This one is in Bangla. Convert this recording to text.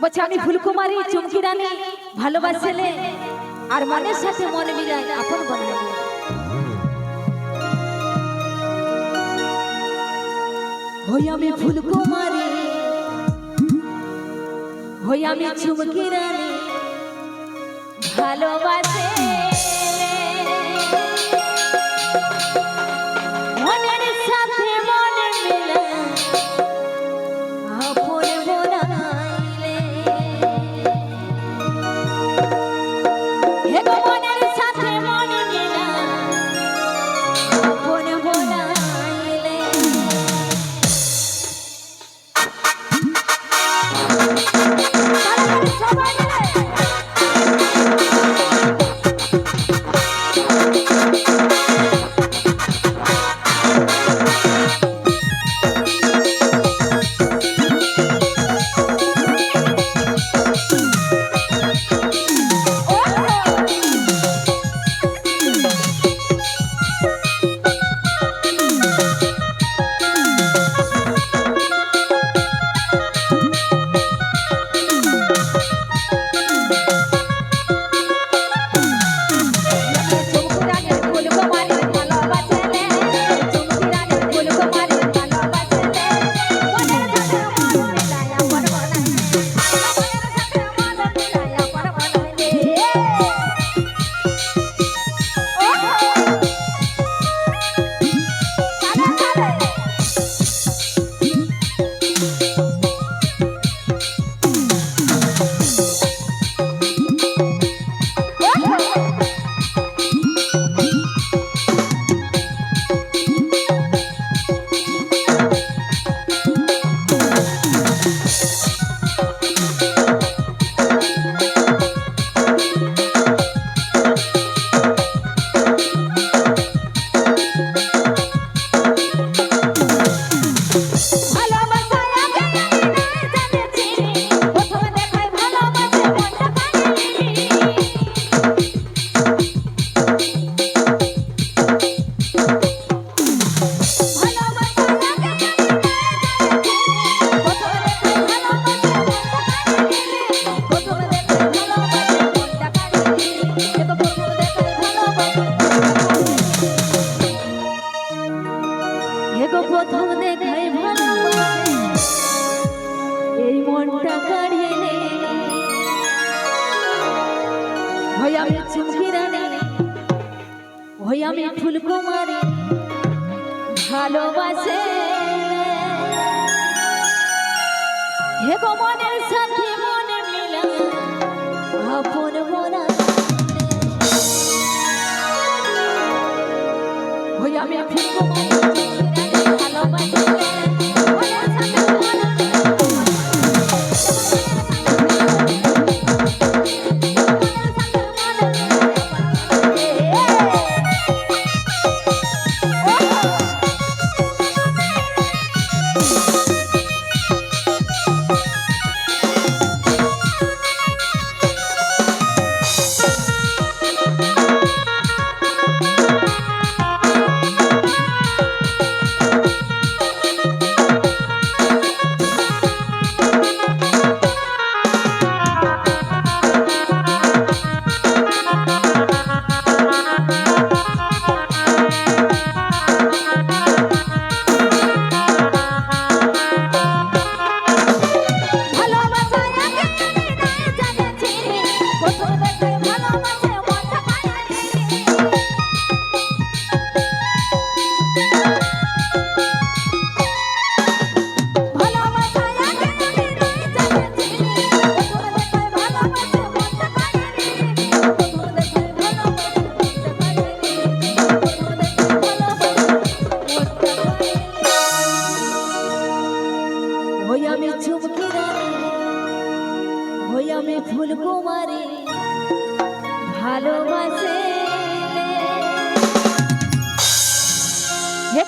বলছে, আমি ফুলকুমারী চুমকি রানি ভালোবাসেলে আর মনের সাথে মন মিলায় আপন বানাবে। হই আমি ফুলকুমারি, হই আমি চুমকি রানি ভালোবাসে Thank you. হই আমি চুমকি রানী হই আমি ফুলকুমারী ভালোবাসে। হে মনের সাথে মনে মিলা, আপন মনা। হই আমি ফুলকুমারী ভালোবাসে। নামে ফুলকুমারী ভালোবাসে। হে